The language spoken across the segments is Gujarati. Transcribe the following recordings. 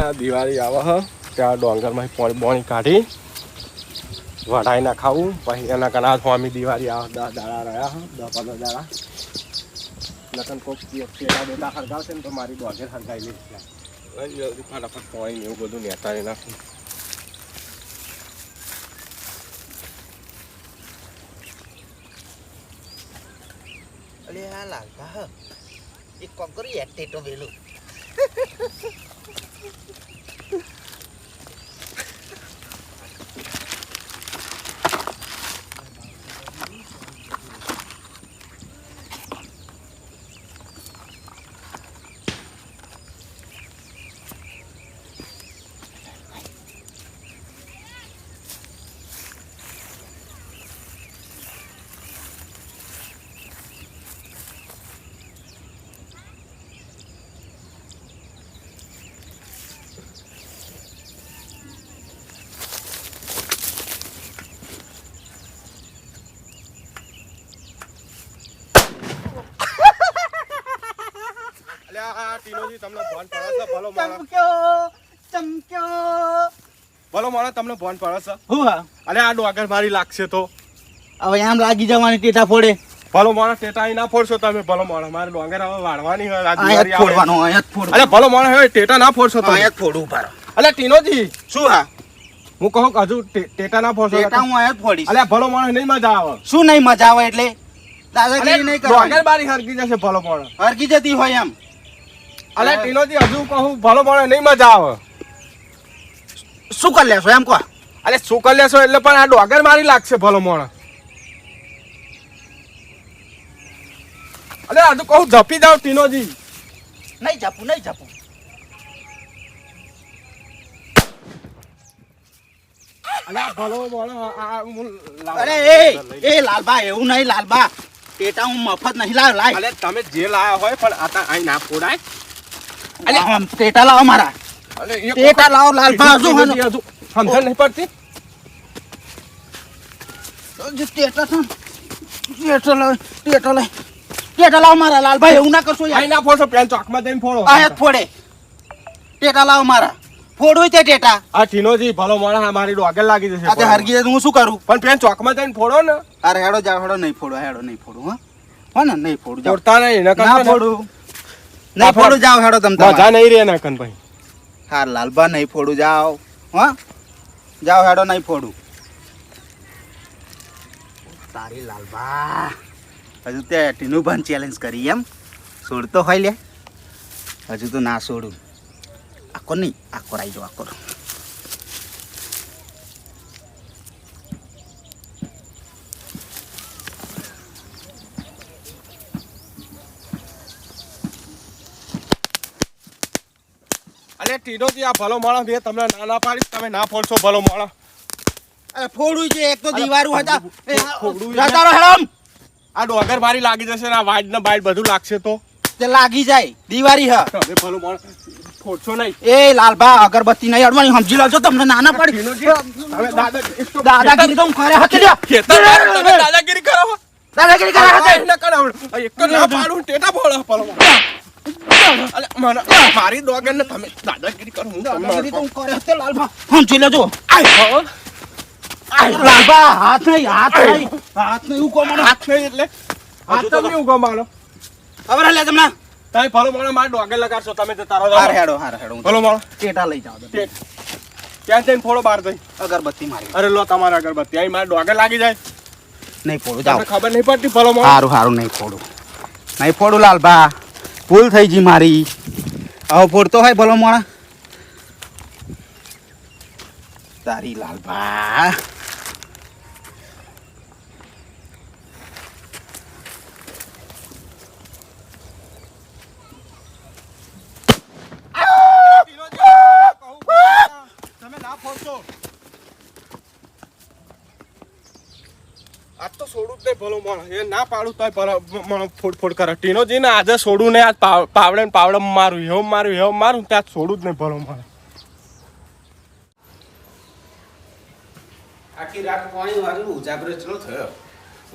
આ દિવાળી આવે હ. ત્યાં ડોંગરમાંથી પાણી બોણી કાઢી વઢાઈ ના ખાવું પછી એના કના સ્વામી દિવાળી આવે. દસ દાડા રહ્યા હ દસ પંદર દાડા. નકન કોક પેલા બેટા હરગાવશે ને તો મારી ડોંગર હરગાઈ લઈશ ફટાફટ પાણી ને એવું બધું નેતારી નાખું. આ લાલભા હ. એક કામ એટેટો વેલું. આ ટીનોજી તમને ફોન પડે છે ભલો માણસ. ચમક્યો ચમક્યો. ભલો માણસ તમને ફોન પડે છે. હું હા? અલ્યા આ ડોગર મારી લાગશે તો. હવે આમ લાગી જવાની ટેટા ફોડે. ભલો માણસ ટેટા ના ફોડશો તમે ભલો માણસ. મારે ડોંગર હવે વાળવાની હોય આ. ફોડવાનો ફોડવાનો. ભલો માણસ હવે ટેટા ના ફોડશો તમે. એક ફોડું ઊભા રહો. ટીનોજી શું હા? હું કહું હજુ ટેટા ના ફોડશો. ટેટા હું આયા ફોડીશ. અલ્યા ભલો માણસ નહીં મજા આવે. શું નહીં મજા આવે એટલે? દાદાગીરી નહીં ડોંગર બારી હરકી જશે ભલો માણસ. હરકી જતી હોય એમ. અલ્યા ટીલોજી હજુ કહું ભલો માણસ નહીં મજા આવે. શું કરી લેશો એમ કહો? અરે શું કરી લેશો એટલે પણ આ ડોગર મારી લાગશે ભલો મોણ અરે હજુ કહું જપી જાવ ટીનોજી નહીં જપું નહીં જપું. અરે એ એ લાલબા એવું નહીં લાલબા. પેટા હું મફત નહીં લાવ લાય. અરે તમે જે લાયા હોય પણ આ અહીં ના ફોડાય આમ ટેટા લાવો મારા. અલે ટેટા લાવો હજુ હજુ સમજણ નહીં પડતી? ટેટા છે ટેટા લાવ ટેટા લાવ. ટેટા લાવો મારા લાલભાઈ એવું ના કરશો યાર. ના ફોડશો પેન ચોકમાં જઈને ફોડો. આ જ ફોડે. ટેટા લાવો મારા. ફોડવું તે ટેટા. આ ટીનોજી ભલો માણસ આ મારી ડોગર લાગી જશે આ હરગી હું શું કરું? પણ પેન ચોકમાં જઈને ફોડો ને. અરે હેડો હેડો નહીં ફોડો હેડો નહીં ફોડું હા. હો ને નહીં ફોડું ફોડતા નહીં ના ફોડું. નહીં ફોડું જાવ હેડો તમ મજા નહીં રે નકન ભાઈ. હા લાલબા નહીં ફોડું જાવ હા? જાવ હેડો નહીં ફોડું. તારી લાલબા. હજુ તે ટીનું પણ ચેલેન્જ કરી એમ. છોડતો હોય લે. હજુ તો ના છોડું આખો નહીં? આખો રાઈ જો આખો અલે ટીનોજી આ ભલો માણસ મેં તમને ના ના પાડીશ તમે ના ફોડશો ભલો માણસ. અરે ફોડું છે એક તો દીવારું હતા એ આ- ફોડું છે. જતા રહો હેડો. આમ. આ ડોગર મારી લાગી જશે ને આ વાડ ને બાઈડ બધું લાગશે તો. તે લાગી જાય દિવાળી હ. તમે ભલો માણસ ફોડશો નહીં. એ લાલભા અગરબત્તી નહીં અડવાની સમજી લેજો તમને નાના પડી. દાદાગીરી તો હું ખરે હતી દાદાગીરી કરો દાદાગીરી કરો એક ના પાડું ટેટા ફોડો ભલો મારી ડોગર ને તમે દાદાગીરી કરો હું દાદાગીરી તો તમને હું કરે હતી લાલબા લેજો. હો? હાથ નહીં હાથ નહીં. હાથ નહીં એવું કોમનો હાથ નહીં એટલે? હાથ તો તમે ઉગો મારો ખબર લે તમને. તમે ભલો માણસ મારા ડોગર લગાડશો તમે તો તારો હાર હેડો હાર હેડો ભલો માણસ. ટેટા લઈ જાઓ ત્યાં જઈને ફોડો બહાર જઈ અગરબત્તી મારી. અરે લો તમારા અગરબત્તી. અહીં મારા ડોગર લાગી જાય. નહીં ફોડું તમને જાઓ ખબર નહીં પડતી ફલો માણસ? સારું સારું નહીં ફોડું. નહીં ફોડું લાલબા ભૂલ થઈ ગઈ મારી. હવે ફોડતો હોય ભલો મોણા. તારી લાલબા તમે ના ફોડશો તો છોડું નહીં ભલો મણ. એ ના પાડું તોય મને ફોડ ફોડ કરે. ટીનોજી ને આજે છોડું ને પાવ- પાવડે ને પાવડે મારું એવું મારું એવું મારું, ત્યાં છોડું જ નહીં ભલો મણ. આખી રાત પાણી વાળું ઉજાગરો ચલો થયો.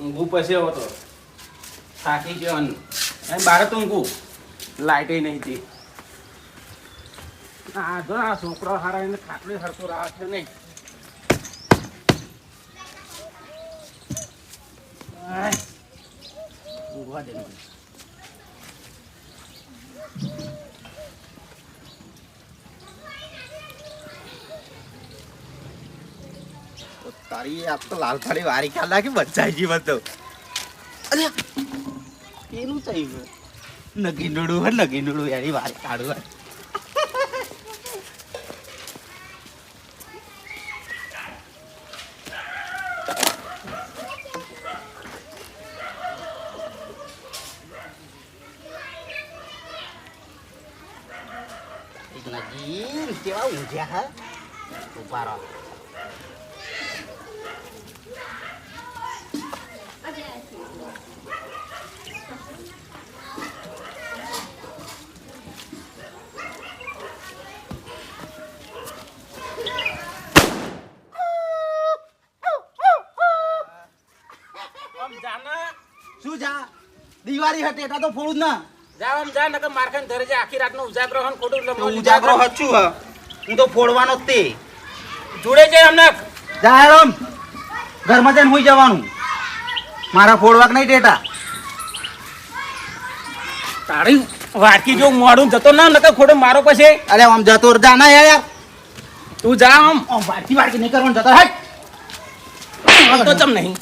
ઊંઘું પછી હતો. થાકી ગયો અને એમ તો ઊંઘું. લાઇટે નહીં હતી. આ જો આ છોકરો હારા એને ખાટલી હરતો રાહ છે નહીં આય. ઊંઘવા દે મને. તો તારી આપ તો લાલ થાળી વારી ખ્યાલ લાગે બચાઈ ગઈ બધો અરે એનું થયું નગી નડું હે નગી નડું એની વારી કાઢું લગીન કેવા ઊંઘ્યા હા ઊભા રહો શું દિવાળી હતી એટલે તો ફોડું જ ના. જા આમ જા નકર મારખાન ધરે જા. આખી રાતનો ઉજાગરો ખોટું તો લમણું ઉજાગરો હચું હ. હું તો ફોડવાનો જ તે. જોડે જાય અમને જા હેરામ ઘરમાં જઈને હુઈ જવાનું. મારા ફોડવાક નહીં ટેટા. તારી વાટકી જો મોડું જતો ના નકર ખોટો મારો પછી. અરે આમ જતો જા ના યાર તું જા આમ. વાટકી વાટકી નહીં કરવાનું જતો હટ. તો ચમ નહીં.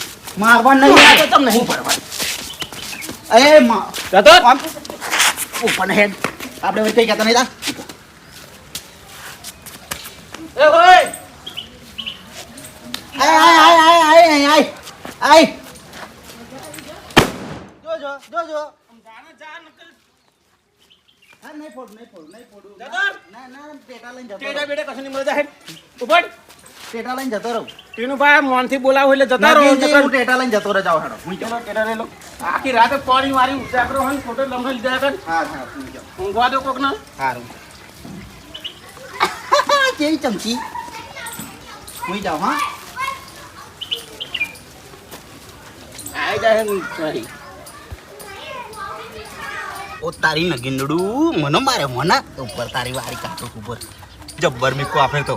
મારવા નહીં. તો ચમ નહીં પડવા એ જતો. ઉપરને હેડ આપણે વચ્ચે કહેતા નહીં તા એ ભાઈ આય આય આય આય આય આય આય જોજો જોજો જાને જાન હા નહીં ફોડ નહીં ફોડ નહીં ફોડ ના ના બેટા લઈને જાવ બેટા બેટા કશું નહીં મળે જા હેડ ઉપર ટેટા લઈને જતો રહું. ટીનું ભાઈ મોનથી બોલાવો એટલે જતા રહો. હું ટેટા લઈને જતો રહે. જાવ હેડો હું ચલો ટેટા લઈ લો. આખી રાતે પાણી વારી ઉજાગરો હોય ફોટો લમણો લીધા કર હા હા ઊંઘવા દો કોક ના સારું કેવી ચમચી? હું જાઉં હા? આઈ જાય ને sorry. ઓ તારી નગીંદડું મને મારે મને. ઉપર તારી વારી કાઢો ઉપર જબ્બર મીકો આપે તો.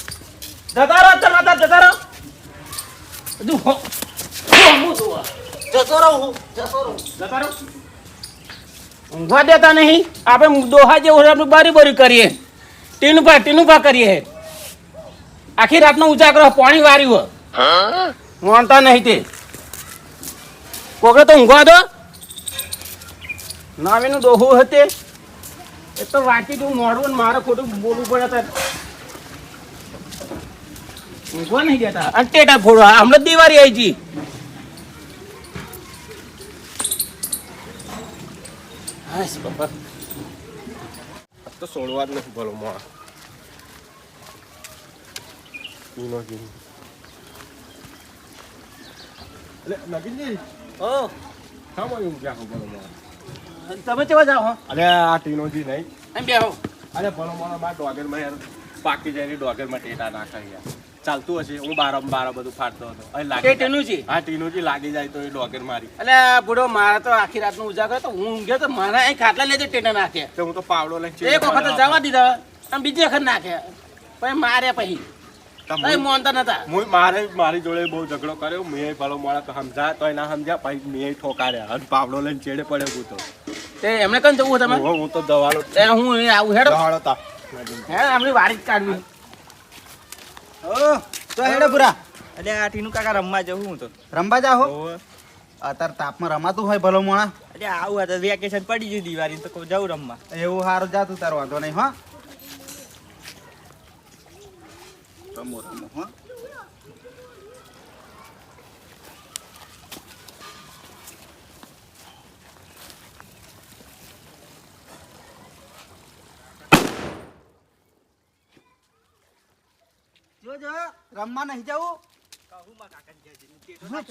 જતા રહો ચાલ જતા રહો હજુ હો- હોમું જોવા. જતો રહું હું, જતો રહું. જતા રહો. ઊંઘવા દેતા નહીં. આપણે દોહા જેવું આપણે બારી બારી કરીએ. ટીનુભા ટીનુભા કરીએ. આખી રાતનો ઉજાગરો પાણી વાર્યું મોનતા નહીં તે. કોકડે તો ઊંઘવા દો. નાવીનું દોહું હતે એ તો વાંચી તું મોડું ને મારે ખોટું બોલવું પડે તાર. અટેટા ફોડો હમણાં આવી જી. હાશ બાપા. તો છોડવા જ નથી ભલો મોડા તમે કેવા જાઓ અરે આ ટીનોજી નહીં. એમ બે અરે ભલો મોડો મારા ડોગરમાં પાકી જાય ડોગરમાં ટેટા નાખાય યાર. ચાલતું હશે. હું બાર બાર બધું ફાટતો હતો. અહીં તે હા ટીનુજી લાગી જાય તો એ ડોકેર મારી. એટલે બુડો મારે તો આખી રાતનો ઉજાગર તો હું ઊંઘ્યો તો મારા અહીં ખાટલા લેજે ટેટા નાખે. તો હું તો પાવડો લઈને એક વખત જવા દીધા. અને બીજી વખત નાખે. પછી માર્યા પછી. મારે મારી જોડે બહુ ઝઘડો કર્યો. મેં ભલો મોણા તો સમજા તોય ના સમજ્યા. પછી મેં ઠોકાર્યા. અને પાવડો લઈને ચેડે પડે હું તે એમને કઈ જવું તમે હું તો દવાલો હું આવું હેડો. હે આપણી વાડી જ કાઢવી. તો હેડે પૂરા. અલે આ ટીનું કાકા રમવા જવું હું તો. રમવા જાઓ અત્યારે તાપમાં રમાતું હોય ભલો મોણા. અલે આવું હતું વેકેશન પડી ગયું દિવાળી તો જવું રમવા. એવું સારું જાતું તાર વાંધો નહીં હા. રમો રમો હા. જો જો રમવા નહીં જવું. કાકા.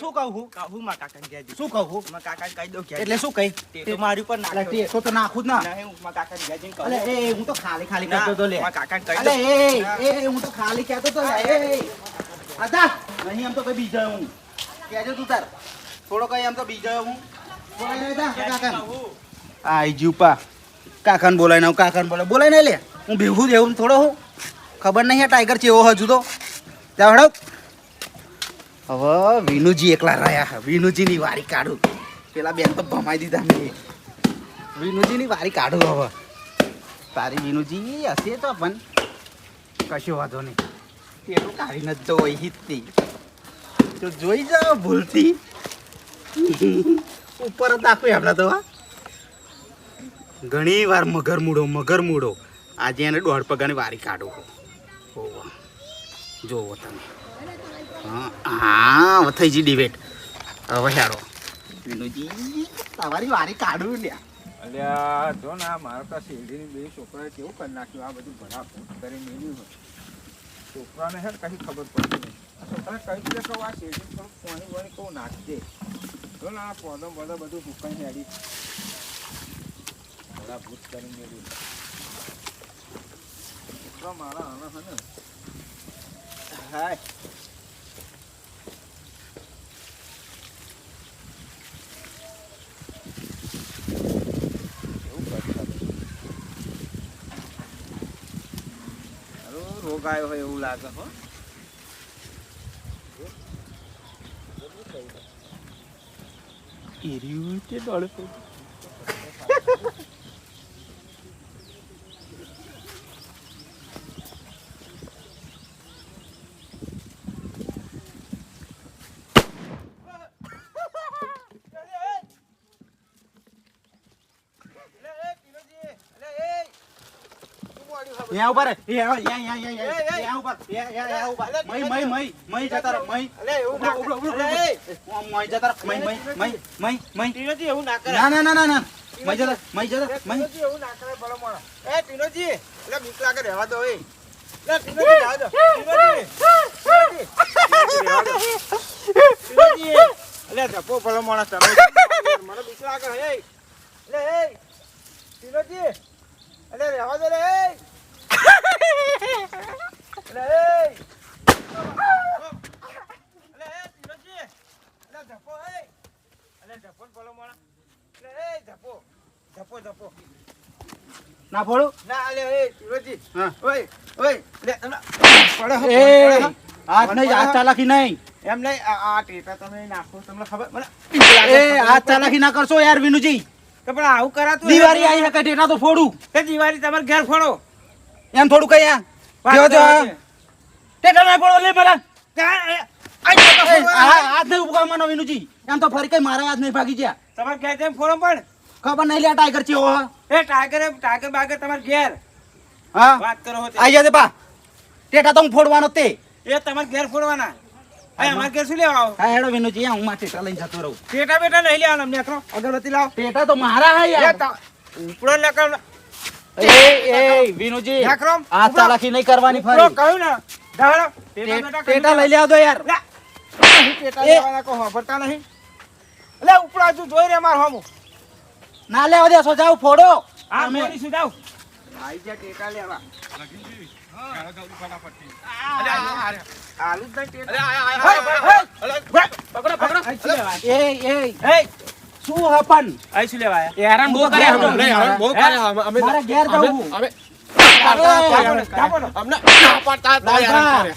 શું કહું કહું? માં કાકા ઘેર જઈને. શું કહું? માં કાકાને કહી દઉં એટલે શું કહી? ટેટો મારી ઉપર અલે તે તો તો નાખું જ ના. હું માં કાકાને ઘેર જઈને અલે એ હું તો ખાલી ખાલી કરતો તો લે. માં કાકાને કહી અલે એ એ હું તો ખાલી કહેતો તો લે એ આજા નહીં આમ તો કઈ બીજા હું. કહેજો તું તાર. થોડો કઈ આમ તો બીજો હું. આઈ જીવપા. કાકાને બોલાય ને કાકાને બોલાય. બોલાય નહીં લે. હું ભેગું દેવું થોડો હું. ખબર નહીં ટાઈગર ચેવો હજુ તો ત્યાં હડક હવે વિનુજી એકલા રહ્યા વિનુજીની વારી કાઢું. પેલા બેન તો ભમાઈ દીધા મેં વિનુજીની વારી કાઢું હવે. તારી વિનુજી હશે તો પણ. કશો વાંધો નહીં. પેલું કાઢી ન તો હોય જ તો જોઈ જાઓ ભૂલથી. ઉપર જ નાખું આપણા તો ઘણી વાર મગર મૂડો મગર મૂડો આજે એને દોઢ પગાની વારી કાઢો. જોવો તમે હા હા હવે થઈ જી ડિબેટ હવે હેડો વિનુજી તમારી વારી કાઢું લ્યા અલ્યા જો ને આ મારા પાસે શેરડીની બે છોકરાએ કેવું કરી નાખ્યું આ બધું ભરા કરી મેળ્યું છોકરાને હે ને કશી ખબર પડતી નહીં. આ છોકરાને કહી દીધે કે આ શેરડી થોડું પાણી વાણી કહું નાખજે? જો ને આ પોદો બધું ભૂકાઈ હેડી. ભરા ભૂત કરી મેળ્યું હારું, રોગ આવ્યો હોય એવું લાગે હો એર્યું તે દોડે યા ઉપર યા યા યા યા યા ઉપર યા યા યા ઉપર મઈ મઈ મય મઈ જતા રહો મય અલે, એવું ના ઉપર ઉપર મઈ જતા રહો મઈ મય મય મય મય ટીનોજી, એવું ના કરે. ના ના ના ના ના મય જતા મય જતા એ, ટીનોજી, એવું ના કરે, ભલો માણસ. એ, ટીનોજી, એટલે બીક લાગે, રહેવા દો, એ. લે, ટીનોજી, દો. ટીનોજી, ટીનોજી, અલે, જપો, ભલો માણસ, તમે. મને બીક લાગે, એ. અલે, એ, ટીનોજી, અલે, રહેવા દો, લે, એ. અલે, એ. અલે, એ, ટીનોજી, અલે, જપો, એ. અલે, જપો ને એ, ફોડું. ના, અલે, એ, ટીનોજી. હા. ઓય, ઓય, લે, પડે હો, પડે એ હો. હાથ નહીં હાથ ચાલાકી નહીં. એમ નહીં આ ટેટા તમે નાખો તમને ખબર મને એ હાથ ચાલાકી ના કરશો યાર વિનુજી. તો પણ આવું કરાતું દિવાળી આવી હકે ટેટા તો ફોડું. તે દિવાળી તમારે ઘેર ફોડો. એમ થોડું કઈ છે. ટેટા ના લે ક્યાં? નહીં ઉગામવાનો વિનુજી. એમ તો ફરી કઈ મારા હાથ નહીં ભાગી ગયા. તમારે ઘેર ફોડો પણ? ખબર નહીં લે ટાઈગર છે ઓહ. એ ટાઈગર એ ટાઈગર બાગર તમારે ઘેર. હા. વાત કરો આઈ જા બા. ટેટા તો હું ફોડવાનો તે. એ તમારે ઘેર ફોડવાના. એ અમારે ઘેર શું લેવા આવો? હા હેડો વિનુજી. હું માં ટેટા લઈને જતો રહું. ટેટા બેટા નહીં લેવાના અમને અગરબત્તી લાવો. ટેટા તો મારા હે યાર ઉપડો ને કરો એ એ વિનુજી આ ઉપડો. નહીં કરવાની ફરી કહ્યું ને ધાડો ટે- ટેટા બેટા ટેટા લઈ લેવા દો યાર ટેટા લેવાના વાપરતા નહીં એટલે ઉપડા તું જોઈ રે માર હોમું ના લેવા દે સોજાવ ફોડો આ મોરી આઈ જા ટેટા લેવા આલુ જ નહીં ટેટા. પકડો પકડો આઈ શું લેવા એ એ આયા? શું હપન? આઈ શું લેવા એ હેરાન બહુ કરે હમ નહીં, હવે બહુ કરે હમ અમે- મારા ઘેર જવું. અમે- અમને પાડતા હતા યાર લાલભા કરે.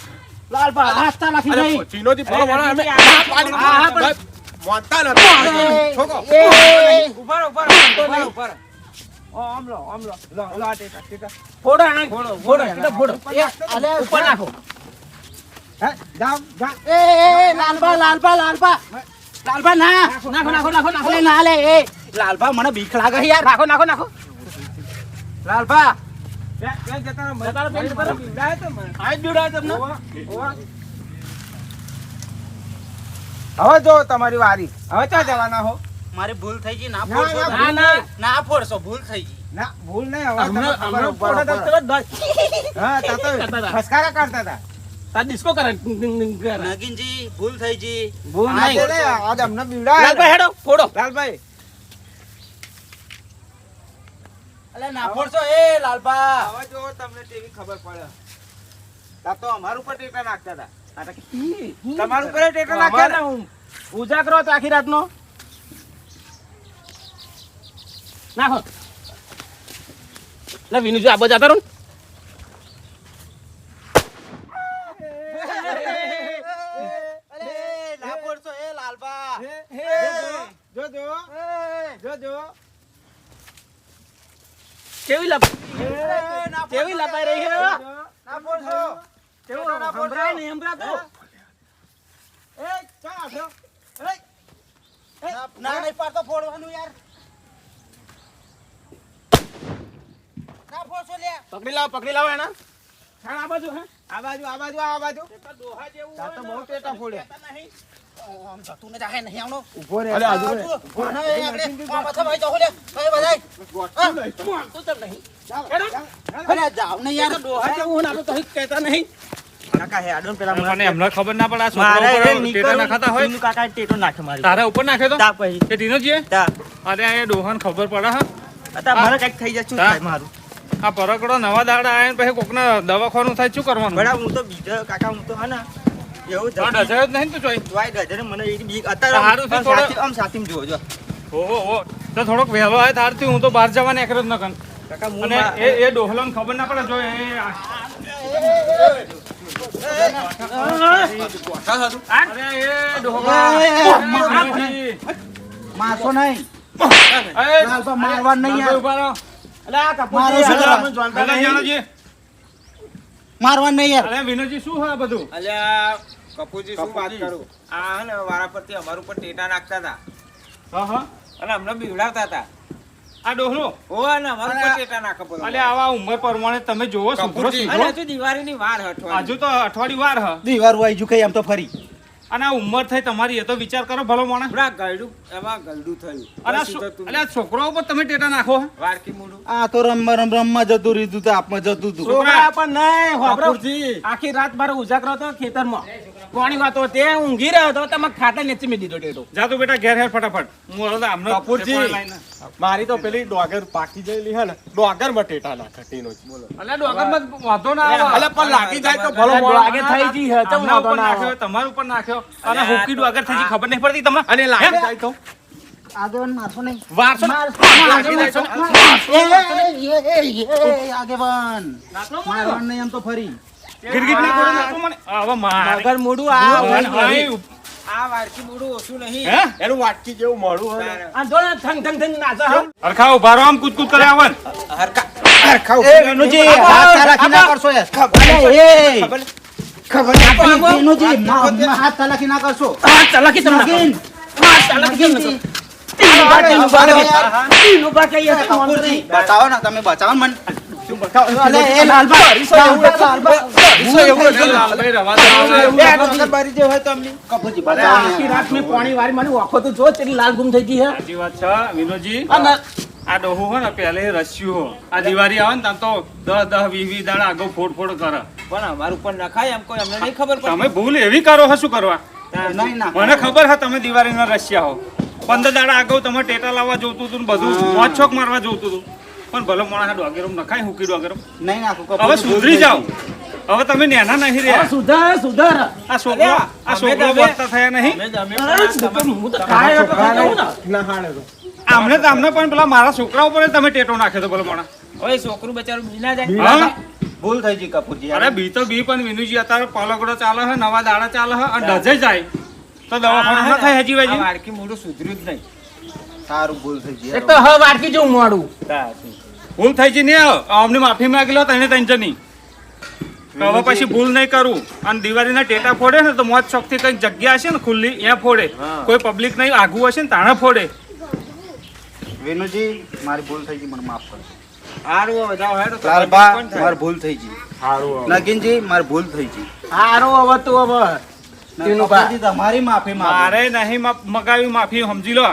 લાલભા હાથ ચાલાકી અરે, નહીં. ચીનોથી ફોડો મારો, અમે પાડી આ પણ- દીધી. માનતા છોકો ઉપર ઉપર ઉપર લો, લો. ફોડો ફોડો ફોડો ઉપર નાખો. હે? એ, એ, એ, લાલભા લાલભા ના. નાખો નાખો નાખો નાખો ના લે એ. લાલભા મને બીક લાગે છે યાર. નાખો નાખો નાખો. લાલભા. હવે જો તમારી વારી. હવે ક્યાં જવાના હો? મારી ભૂલ થઈ ગઈ ના ફોડશો ના, ના ના. ફોડશો ભૂલ થઈ ગઈ. ના ભૂલ નહીં હવે. હા તા. ફસકારા કરતા હતા. તાર ડિસ્કો કરે. નગીનજી ભૂલ થઈ જી. ભૂલ નહીં. આજે અમને બીવડાવે. લાલભાઈ હેડો ફોડો. લાલભાઈ. અલે ના ફોડશો. એ લાલભા. હવે જો તમને તેવી ખબર પડે. તા તો અમારું ઉપર ટેટા નાખતા હતા તમારું ઉપર ટેટા નાખ્યા ને હું? ઉજાગરો હતો આખી રાતનો? નાખો. લે વિનુજી આબો જતા રહો ને. અલે ના ફોડશો એ લાલબા જો જો જો જો કેવી લપ કેવી લપાઈ રહી છે ના ફોડશો કેવું સંભળાય નહીં સંભળાતું એ ચા છો એ ના ના નહીં પાડતો ફોડવાનું યાર ના ફોડશો લે પકડી લાવો એના. ખાણ આ બાજુ હે આ બાજુ આ બાજુ આ બાજુ. દોહા જેવું તો બહુ ટેટા ફોડ્યા આમ જતું ને જાહે નહીં આવનો. ઊભો રે અલે આજુ રે. આપણે કોણ પાછા ભાઈ જાઓ લે. ભાઈ બધાય. તું તેમ નહીં. અરે જાવ ને યાર. દોહા જેવું હોય તો કહેતા નહીં. કાકા હે આડોન પેલા મને એમને ખબર ના પડે છોકરા ટેટા નાખાતા હોય. કાકા ટેટો મારી. તારા ઉપર નાખે તો? તા પછી. કે ટીનોજીએ તા અરે આ એ ડોહાને ખબર પડે હા. અત્યારે મારે કંઈક થઈ જાય શું થાય મારું? આ પરકડો નવા દાડા આયા ને પછી કોકને દવાખાનું થાય શું કરવાનું? બડા હું તો બીજો કાકા હું તો હે ને એવું તો ડસાયો જ નહીં ને તું જોઈ? ગજરે મને એની બીક અત્યારે સારું છે થોડો- સાથી- આમ સાથીમાં જુઓ જો. ઓહો ઓહો. તો થોડોક વહેલો આવે તારથી હું તો બહાર જવા નીકળ્યો જ નકન કાકા મને એ એ ડોહલાને ખબર ના પડે જો એ આ- અરે એ ડોહલા. એ, મારશો નહીં. મારવા નહીં ઊભા રહો. મારવા નહીં યાર. અરે શું છે બધું? અલ્યા કપૂરજી શું વાત કરું? આ હે ને વારા પરથી અમારું ઉપર ટેટા નાખતા હતા. હા હા. અને અમને બીવડાવતા હતા. આ ડોહલો. ઓ ને અમારું ઉપર ટેટા નાખો બોલો અલે આવા ઉંમર પ્રમાણે તમે જોવો સુધરો. સુધરો. દિવાળીની વાર. હજુ તો અઠવાડિયું વાર હ. દિવાળું વાઈ જુ કઈ આમ તો ફરી. અને આ ઉંમર થઈ તમારી એ તો વિચાર કરો ભલો માણસ બરા ગરડું એમાં ગરડું થયું. અને આ છોકરો ઉપર તમે ટેટા નાખો? વારકી મૂડું. આ તો રમ રમ રમમાં જતું રીધું તો આપમાં જતું તું. છોકરા. પણ નહીં. આખી રાત મારે ઉજાગરો હતો ખેતરમાં. કોણી વાતો તે ઊંઘી રહ્યો હતો તમે ખાતા નીચે મેં દીધો ટેટો જા તું બેટા ઘેર હેર ફટાફટ હું હવે આમનો કપૂરજી. મારી તો પેલી ડોગર પાકી જઈલી હે ને ડોગરમાં ટેટા નાખે ટીનો જ. ડોગરમાં વાંધો ના આવે અલે પણ લાગી જાય તો ભલો અલે આગે થઈ જી હે, તો વાંધો ના આવે. નાખ્યો તમારા ઉપર નાખ્યો અને હુકી ડોગર થઈ ખબર નહીં પડતી તમને અને લાગી જાય તો આગેવાન મારશો નહીં વારસો લાગી જાય તો એ, એ, એ, એ, આગેવાન મારવાનું નહીં એમ તો ફરી ગીરગીટ ના નાખો મને. હવે માગર મોડું આ આ વાડકી મોડું ઓછું નહીં હે? એનું વાટકી જેવું મોડું હોય આ જો થંગ થંગ થંગ નાચે. હરખા ઊભા રહો, આમ કૂદ-કૂદ કરે આવન. એ વિનુજી હાથ રાખી ના કરશો એ ખબર ખબર મા- હાથ તલાકી ના કરશો હાથ તલાકી તમને નાખો. નગીન, આ ચાલાકી તમે નાખો. નગીનજી. તીન ઊભા કરી, ઊભા કરી. યાર. તીન ઊભા કરી, આ તો વાંધો નહીં. બતાવો ને તમે બચાવો મને પોણી વારી મને ઓખો તો જો તેરી લાલ ગુમ થઈ ગઈ હે સાચી વાત છે, વિનોદજી. આ ડોહું હોય ને પહેલે રસ્યું હો. આ દિવાળી આવે ને ત્યાં તો દસ દસ વીસ વીસ દાડા આગળ ફોડ ફોડ કરે પણ અમારું ઉપર નખાય એમ કોઈ અમને નહીં ખબર તમે ભૂલ એવી કરો શું કરવા મને ખબર હા તમે દિવાળીના રશિયા હો પંદર દાડા આગળ તમે ટેટા લાવવા જોતું હતું ને બધું મોજ છોક મારવા જોતું હતું પણ ભલે મોણા ડોગેરમ નખાય હુકી ડોગેરમ નહીં નાખો હવે સુધરી જાઓ. હવે તમે નેના નહીં રહ્યા. સુધાર સુધાર. આ છોકરો આ છોકરો તો થયા નહીં. અમે અમે હું તો ખાય એટલે કહું ના હાડે તો. આમને તો આમને પણ પેલા મારા છોકરા ઉપર તમે ટેટો નાખ્યો તો ભલે મોણા. હવે છોકરું બચારું બી ના જાય. હા? ભૂલ થઈ ગઈ કપૂરજી અરે બી તો બી પણ વિનુજી અત્યારે પલગડો ચાલે છે નવા દાડા ચાલે છે અને ડજે જાય. તો દવાખાના ના થાય હજી આ વાજી મારકી મૂડું સુધર્યું જ નહીં. સારું ભૂલ થઈ ગઈ. એક તો હવે વાટકી જો મોડું. ભૂલ થઈ ગઈ ને અમને માફી માંગી લો તને તને હવે પછી ભૂલ નહીં કરું. અને દિવાળીના ટેટા ફોડે ને તો મોજ શોખથી કંઈક જગ્યા હશે ને ખુલ્લી ત્યાં ફોડે. કોઈ પબ્લિક નહીં આગું હશે ને તાણે ફોડે. વિનુજી મારી ભૂલ થઈ ગઈ મને માફ કરજો. હારું હવે જાઓ હેડો તો લાલબા મારી ભૂલ થઈ ગઈ. હારું નગીનજી મારી ભૂલ થઈ ગઈ. હારું હવે તું હવે. તમારી માફી મારે નહીં મગાવી માફી સમજી લો.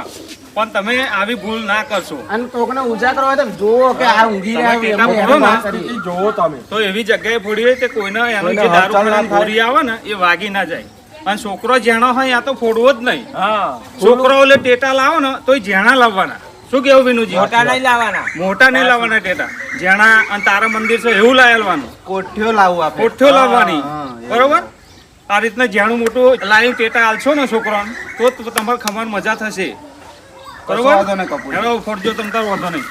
પણ તમે આવી ભૂલ ના કરશો. અને કોકને ઉજાગરો કરવા તમે જોવો કે આ ઊંઘી રહ્યા ફોડો જોવો તમે. તો એવી જગ્યાએ ફોડી હોય તે કોઈને એનો જે દારૂ. ગોળી આવે ને એ વાગી ના જાય. અને છોકરો જેણો હોય આ તો ફોડવો જ નહીં. છોકરો એટલે ટેટા લાવો ને તો જેણા લાવવાના. શું કેવું વિનુજી મોટા નહીં લાવવાના. મોટા નહીં લાવવાના ટેટા. જેણા અને તારા મંદિર છે એવું લાવવાનું કોઠ્યો લાવવા આપણે કોઠ્યો લાવવાની. બરોબર? આ રીતના જેણું મોટું લાઈવ ટેટા આલશો ને છોકરાને તો તમારે ખમણ મજા થશે. બરોબર? ફોડજો તમ તાર વાંધો નહીં.